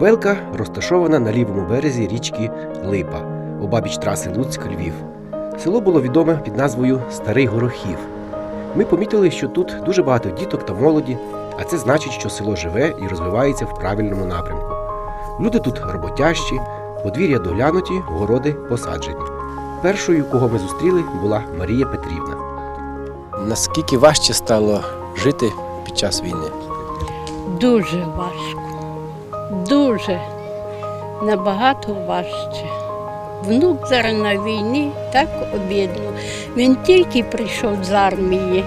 Скубелка розташована на лівому березі річки Липа, обабіч траси Луцьк-Львів. Село було відоме під назвою Старий Горохів. Ми помітили, що тут дуже багато діток та молоді, а це значить, що село живе і розвивається в правильному напрямку. Люди тут роботящі, подвір'я доглянуті, городи посаджені. Першою, кого ми зустріли, була Марія Петрівна. Наскільки важче стало жити під час війни? Дуже важко. Дуже. Набагато важче. Внук зараз на війні так обідно. Він тільки прийшов з армії.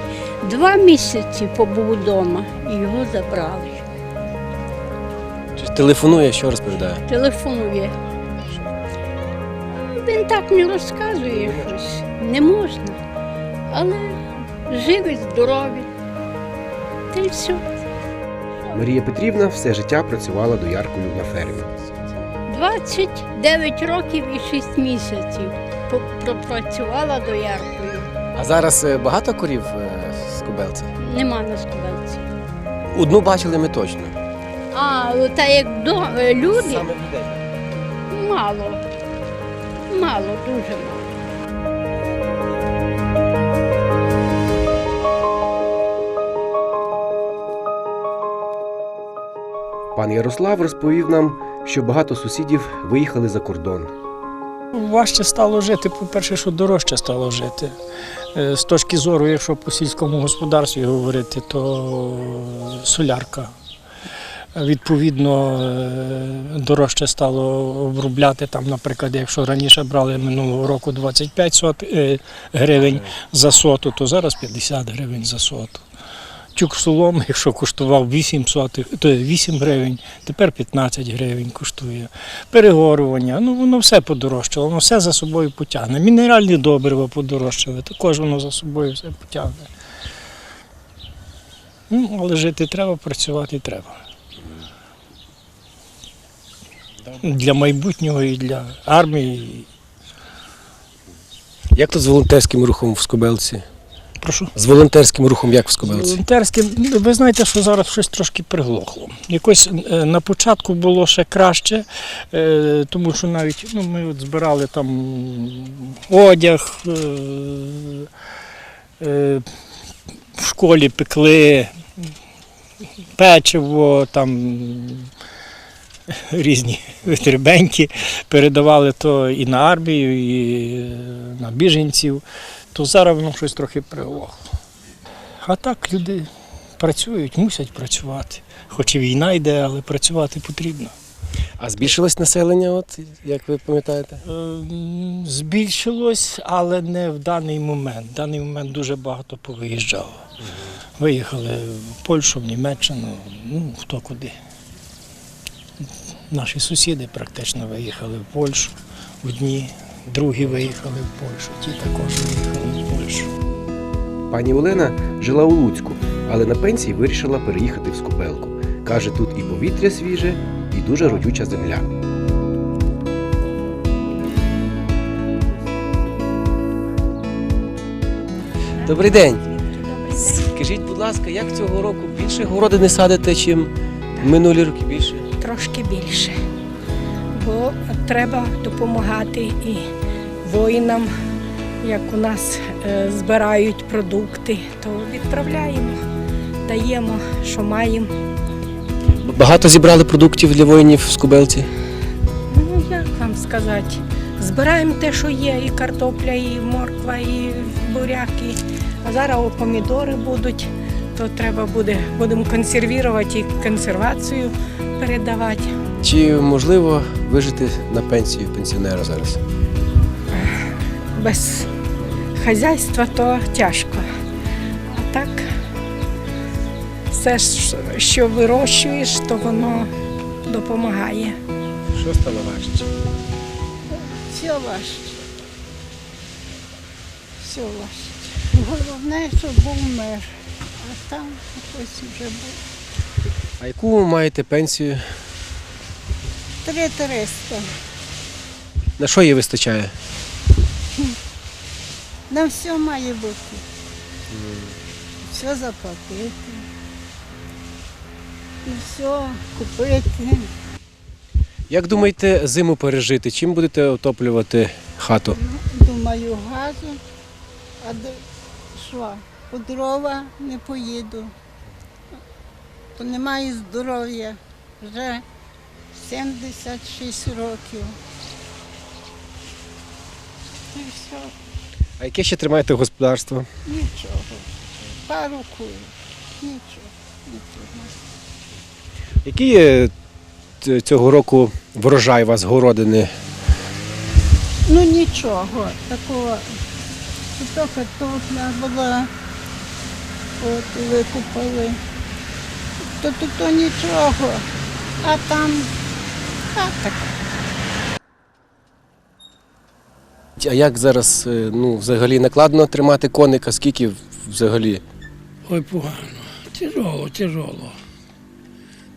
Два місяці побув вдома і його забрали. Телефонує, що розповідає? Телефонує. Він так не розказує щось. Не можна. Але живі, здорові. Та й все. Марія Петрівна все життя працювала дояркою на фермі. 29 років і 6 місяців пропрацювала дояркою. А зараз е, багато корів е, з Кобелці? Нема на складці. Одну бачили ми точно. А, та як до, е, люди Саме людей. мало. Мало, дуже мало. Пан Ярослав розповів нам, що багато сусідів виїхали за кордон. Важче стало жити, по-перше, що дорожче стало жити. Е, З точки зору, якщо по сільському господарстві говорити, то солярка. Відповідно, е, дорожче стало обробляти там, наприклад, якщо раніше брали минулого року 25 сот, е, гривень за соту, то зараз 50 гривень за соту. Тюк соломи, якщо коштував 8 сотих, то 8 гривень, тепер 15 гривень коштує. Перегорювання, ну воно все подорожчало, воно все за собою потягне. Мінеральні добрива подорожчали, також воно за собою все потягне. Ну, але жити треба, працювати треба. Для майбутнього і для армії. Як тут з волонтерським рухом в Скобелці? Прошу. З волонтерським рухом як в Скобелці? Волонтерським, ну, ви знаєте, що зараз щось трошки приглохло. Якось е, на початку було ще краще, е, тому що навіть ну, ми от збирали там одяг, е, в школі пекли печиво, там різні витребеньки, передавали то і на армію, і на біженців, то зараз воно щось трохи приглохло. А так люди працюють, мусять працювати. Хоч і війна йде, але працювати потрібно. А збільшилось населення, от, як ви пам'ятаєте? Е, Збільшилось, але не в даний момент. В даний момент дуже багато повиїжджало. Виїхали в Польщу, в Німеччину, ну хто куди. Наші сусіди практично виїхали в Польщу одні, другі виїхали в Польщу, ті також виїхали в Польщу. Пані Олена жила у Луцьку, але на пенсії вирішила переїхати в Скубелку. Каже, тут і повітря свіже, і дуже родюча земля. Добрий день. Скажіть, будь ласка, як цього року більше городи не садите, чим минулі роки більше? трошки більше. Бо треба допомагати і воїнам, як у нас е, збирають продукти, то відправляємо, даємо, що маємо. Багато зібрали продуктів для воїнів в Скобелці? Ну, як вам сказати, збираємо те, що є, і картопля, і морква, і буряк, і... а зараз о, помідори будуть, то треба буде, будемо консервувати і консервацію передавати. Чи можливо вижити на пенсію пенсіонера зараз? без хазяйства то тяжко. А так, все, що вирощуєш, то воно допомагає. Що стало важче? Все важче. Все важче. Головне, щоб був мир. А там ось вже був. А яку ви маєте пенсію? Три триста. На що їй вистачає? На все має бути. Все заплатити. І все купити. Як думаєте, зиму пережити? Чим будете отоплювати хату? Думаю, газу, а що? По дрова не поїду. То немає здоров'я. Вже 76 років. І все, А яке ще тримаєте господарство? нічого. Пару кур. Нічого. нічого. Який є цього року врожай у вас городини? Ну нічого, такого. То картопля була, от викупили. То то нічого. А там, так. А як зараз е, ну, взагалі накладно тримати коника? Скільки взагалі? Ой, погано. Тяжело, тяжело.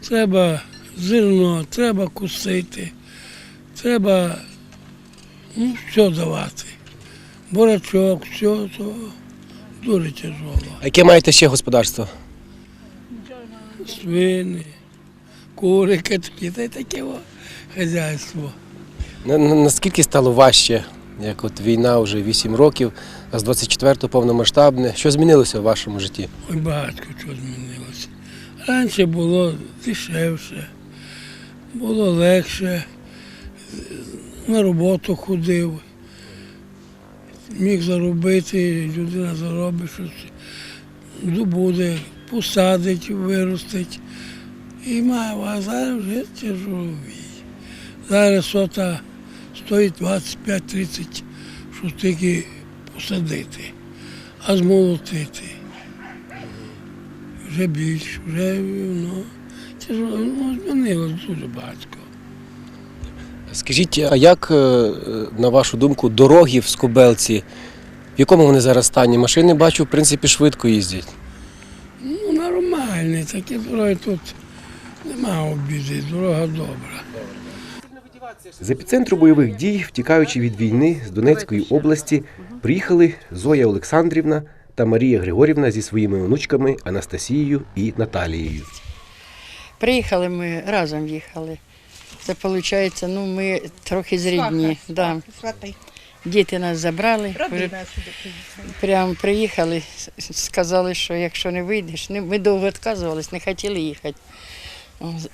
Треба зерно, треба кусити, треба ну, все давати. Борачок, все, то дуже тяжело. А яке маєте ще господарство? Свини, кури, качки, та й таке хазяйство. На- на- Наскільки стало важче, як от війна вже 8 років, а з 24-го повномасштабне? Що змінилося в вашому житті? Ой, багато чого змінилося. Раніше було дешевше, було легше, на роботу ходив, міг заробити, людина заробить щось, добуде, посадить, виростить. І має, а зараз вже тяжелові. Зараз сота стоїть 25-30, що тільки посадити, а змолотити вже більше, вже ну, ну, змінилось дуже багато. Скажіть, а як, е, на вашу думку, дороги в Скобелці? В якому вони зараз стані? Машини бачу, в принципі, швидко їздять. Ну, нормальні, такі дороги тут нема обіди, дорога добра. З епіцентру бойових дій, втікаючи від війни з Донецької області, приїхали Зоя Олександрівна та Марія Григорівна зі своїми онучками Анастасією і Наталією. Приїхали ми разом їхали. Це виходить, ну ми трохи зрідні. Да. Діти нас забрали, вже прямо приїхали, сказали, що якщо не вийдеш, ми довго відказувались, не хотіли їхати.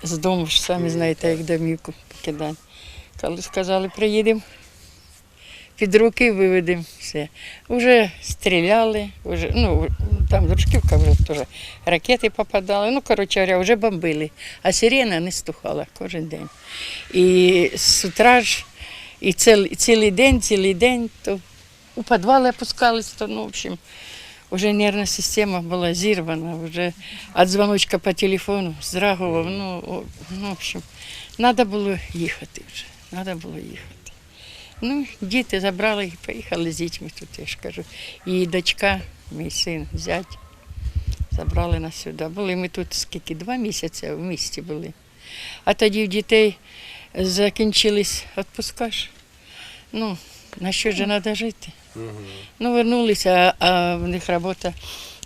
З дому ж самі знаєте, як домівку покидати. Коли сказали, приїдемо, під руки виведемо все. Уже стріляли, уже, ну, там Дружківка вже теж ракети попадали. Ну, коротше говоря, вже бомбили. А сирена не стухала кожен день. І з утра ж, і цілий, цілий день, цілий день, то у підвали опускались, то, ну, в общем, вже нервна система була зірвана, вже від дзвоночка по телефону здрагував. Ну, ну, в общем, треба було їхати вже. Треба було їхати. Ну, діти забрали і поїхали з дітьми тут, я ж кажу. І дочка, мій син, зять, забрали нас сюди. Були ми тут скільки, два місяці в місті були. А тоді в дітей закінчились відпуска ж. Ну, на що ж треба жити? Ну, вернулися, а, в них робота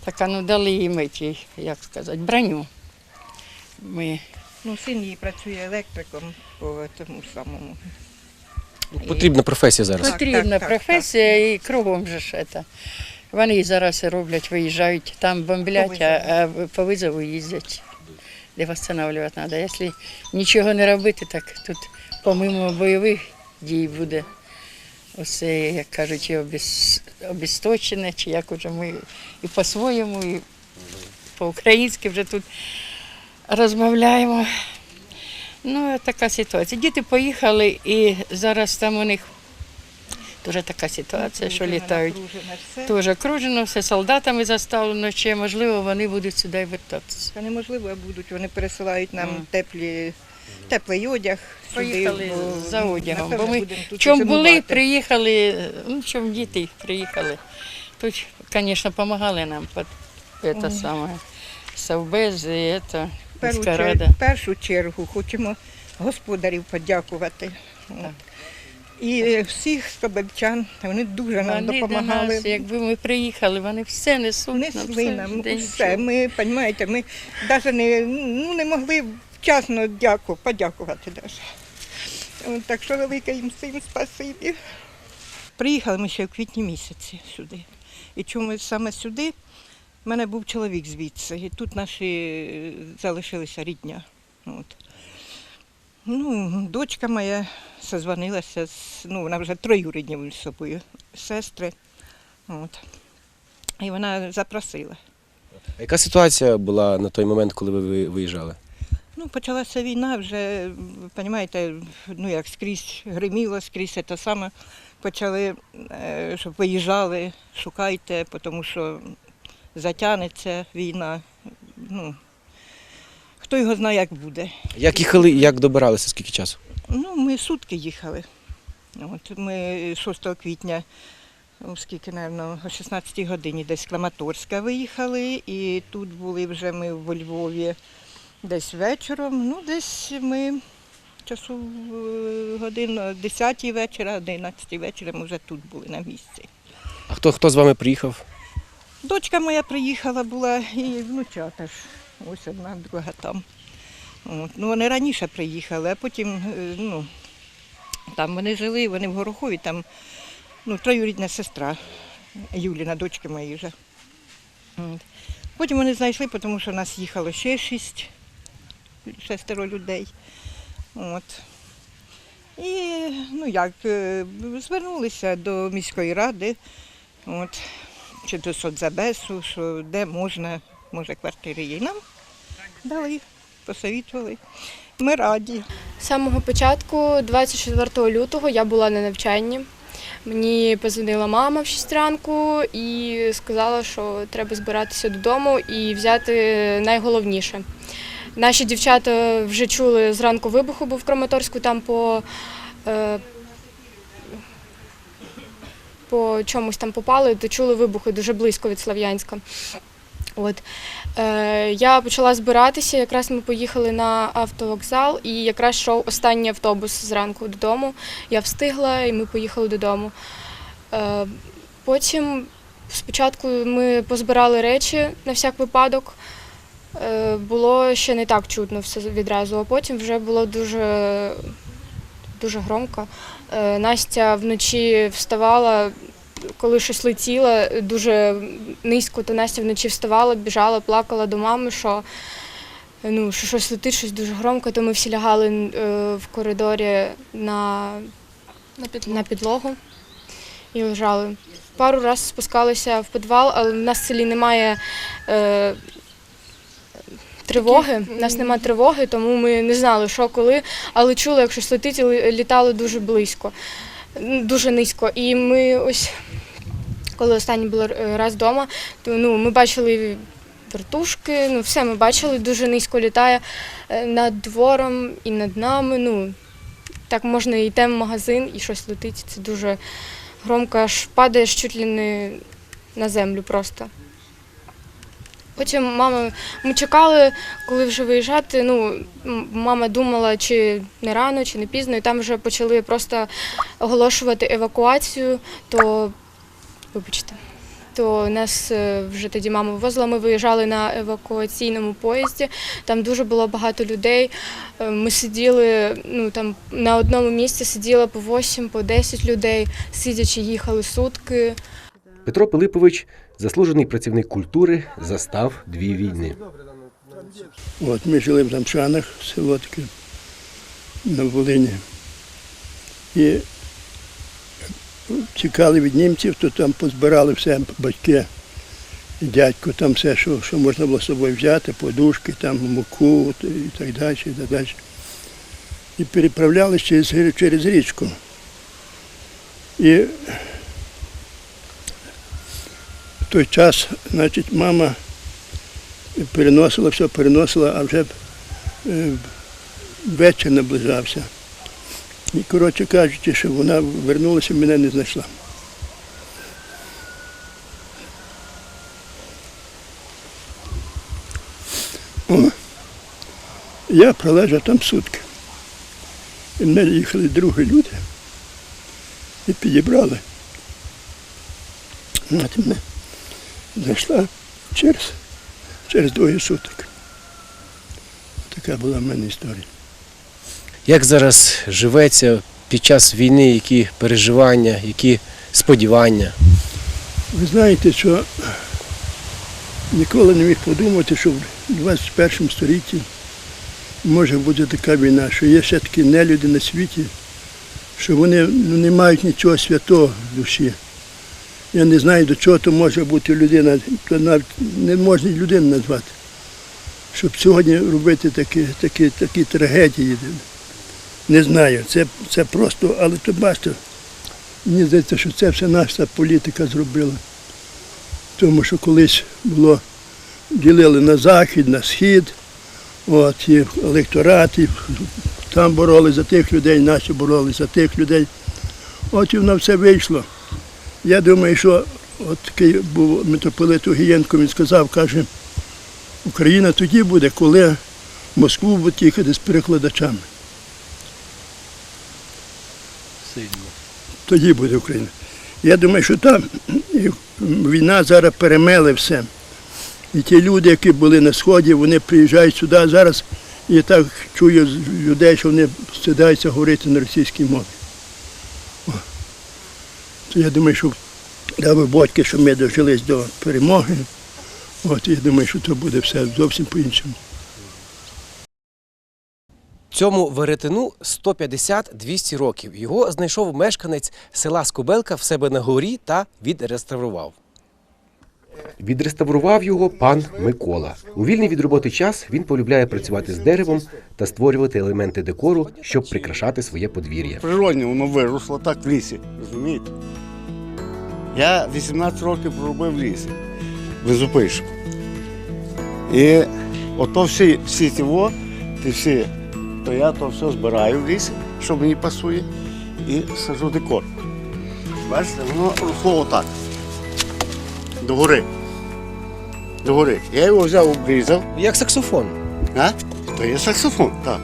така, ну дали їм як сказати, броню. Ми Ну, син її працює електриком по тому самому. Потрібна професія зараз. Потрібна так, професія і кругом же ж це. Вони і зараз роблять, виїжджають, там бомблять, а, а по визову їздять, де встановлювати треба. Якщо нічого не робити, так тут помимо бойових дій буде усе, як кажуть, і обісточене, чи як уже ми і по-своєму, і по-українськи вже тут розмовляємо. Ну, така ситуація. Діти поїхали і зараз там у них дуже така ситуація, що літають. Все. Теж окружено, все солдатами заставлено, чи можливо вони будуть сюди вертатися. Це неможливо будуть, вони пересилають нам теплі, теплий одяг. сюди, Поїхали бо, за одягом, напевно, бо ми будемо тут зимувати. були, приїхали, ну чом діти приїхали. Тут, звісно, допомагали нам під це саме. Совбез і це, В першу, чергу, в першу чергу хочемо господарів подякувати. І е, всіх скобельчан, вони дуже нам Вони до допомагали. нас, якби ми приїхали, вони все несуть. нам, Несли нам де все. Ми, розумієте, ми навіть не, ну, не могли вчасно дяку, подякувати. От, Так що велике їм всім спасибі. Приїхали ми ще в квітні місяці сюди. І чому саме сюди? У мене був чоловік звідси, і тут наші е, залишилися рідня. От. Ну, дочка моя созвонилася, з, ну, вона вже троюрідні з собою, сестри. От. І вона запросила. А яка ситуація була на той момент, коли ви ви виїжджали? Ну, почалася війна, вже, розумієте, ну як скрізь гриміло, скрізь те саме. Почали, е, щоб виїжджали, шукайте, тому що затягнеться війна. Ну, хто його знає, як буде. Як їхали, як добиралися, скільки часу? Ну, ми сутки їхали. От ми 6 квітня, ну, скільки, напевно, о 16 годині десь з Краматорська виїхали, і тут були вже ми во Львові десь вечором. Ну, десь ми часу е, годин о 10 вечора, 11 вечора ми вже тут були на місці. А хто, хто з вами приїхав? Дочка моя приїхала була і внучата ж. Ось одна, друга там. От. Ну, вони раніше приїхали, а потім, е, ну, там вони жили, вони в Горохові, там ну, троюрідна сестра Юліна, дочки мої вже. От. Потім вони знайшли, тому що нас їхало ще шість, шестеро людей. От. І ну як, е, звернулися до міської ради. От чи до соцзабесу, що де можна, може квартири є. Нам дали, посовітували. Ми раді. З самого початку, 24 лютого, я була на навчанні. Мені позвонила мама в 6 ранку і сказала, що треба збиратися додому і взяти найголовніше. Наші дівчата вже чули зранку вибуху, був в Краматорську, там по, е, по чомусь там попали, то чули вибухи дуже близько від Слов'янська. От. Е, я почала збиратися, якраз ми поїхали на автовокзал, і якраз йшов останній автобус зранку додому. Я встигла, і ми поїхали додому. Е, потім спочатку ми позбирали речі на всяк випадок. Е, було ще не так чутно все відразу, а потім вже було дуже, дуже громко. Е, Настя вночі вставала, коли щось летіло дуже низько, то Настя вночі вставала, біжала, плакала до мами, що, ну, що щось летить, щось дуже громко, то ми всі лягали е, в коридорі на, на підлогу і лежали. Пару разів спускалися в підвал, але в нас в селі немає е, тривоги. У нас немає тривоги, тому ми не знали, що коли, але чули, як щось летить, і літало дуже близько, дуже низько. І ми ось, коли останній були е, раз вдома, то ну, ми бачили вертушки, ну все ми бачили, дуже низько літає е, над двором і над нами. Ну, так можна йти в магазин і щось летить. Це дуже громко, аж падаєш чуть ли не на землю просто. Потім мама, ми чекали, коли вже виїжджати. Ну, мама думала, чи не рано, чи не пізно, і там вже почали просто оголошувати евакуацію, то вибачте. То нас е, вже тоді мама вивозила, ми виїжджали на евакуаційному поїзді, там дуже було багато людей. Е, Ми сиділи, ну там на одному місці сиділо по 8, по 10 людей, сидячи їхали сутки. Петро Пилипович, заслужений працівник культури, застав дві війни. От, ми жили в Замчанах, село таке на Волині. І тікали від німців, то там позбирали все батьки дядько, там все, що, що можна було з собою взяти, подушки, там муку і так далі, і так далі. І переправлялися через, через річку. І той час, значить, мама переносила, все переносила, а вже е, вечір наближався. І, коротше кажучи, що вона вернулася, мене не знайшла. О, я пролежав там сутки. І в мене їхали другі люди і підібрали. Мати мене знайшла через через двоє суток. Така була в мене історія. Як зараз живеться під час війни, які переживання, які сподівання? Ви знаєте, що ніколи не міг подумати, що в 21 столітті може бути така війна, що є ще такі нелюди на світі, що вони ну, не мають нічого святого в душі. Я не знаю, до чого то може бути людина, то навіть не можна людину назвати. Щоб сьогодні робити такі, такі, такі трагедії. Не знаю, це, це просто, але то бачите, Мені здається, що це все наша політика зробила. Тому що колись було, ділили на захід, на схід, от, і електорат, там боролися за тих людей, наші боролися за тих людей. От і воно все вийшло. Я думаю, що от такий був митрополит Огієнко, він сказав, каже, Україна тоді буде, коли в Москву будуть їхати з перекладачами. тоді буде Україна. Я думаю, що там війна зараз перемели все. І ті люди, які були на Сході, вони приїжджають сюди. Зараз я так чую людей, що вони стидаються говорити на російській мові. Я думаю, що дав батьки, що ми дожились до перемоги. От, я думаю, що то буде все зовсім по-іншому. Цьому веретену 150-200 років. Його знайшов мешканець села Скобелка в себе на горі та відреставрував. Відреставрував його пан Микола. У вільний від роботи час він полюбляє працювати з деревом та створювати елементи декору, щоб прикрашати своє подвір'я. Природне воно виросло так в лісі, розумієте? Я 18 років проробив в лісі, безупишно. І ото всі, всі ті во, ті всі, то я то все збираю в лісі, що мені пасує, і сажу декор. Бачите, воно росло отак. Догори. Догори. Я його взяв, обрізав. Як саксофон. А? То є саксофон, так.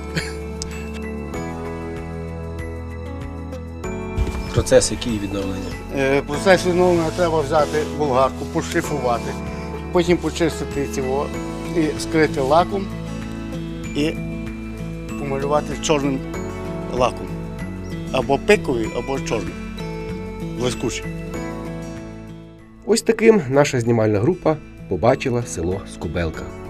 Процес який відновлення. Е, Процес відновлення треба взяти болгарку, пошліфувати, потім почистити цього і скрити лаком і помалювати чорним лаком. Або пиковий, або чорним. Блискучий. Ось таким наша знімальна група побачила село Скобелка.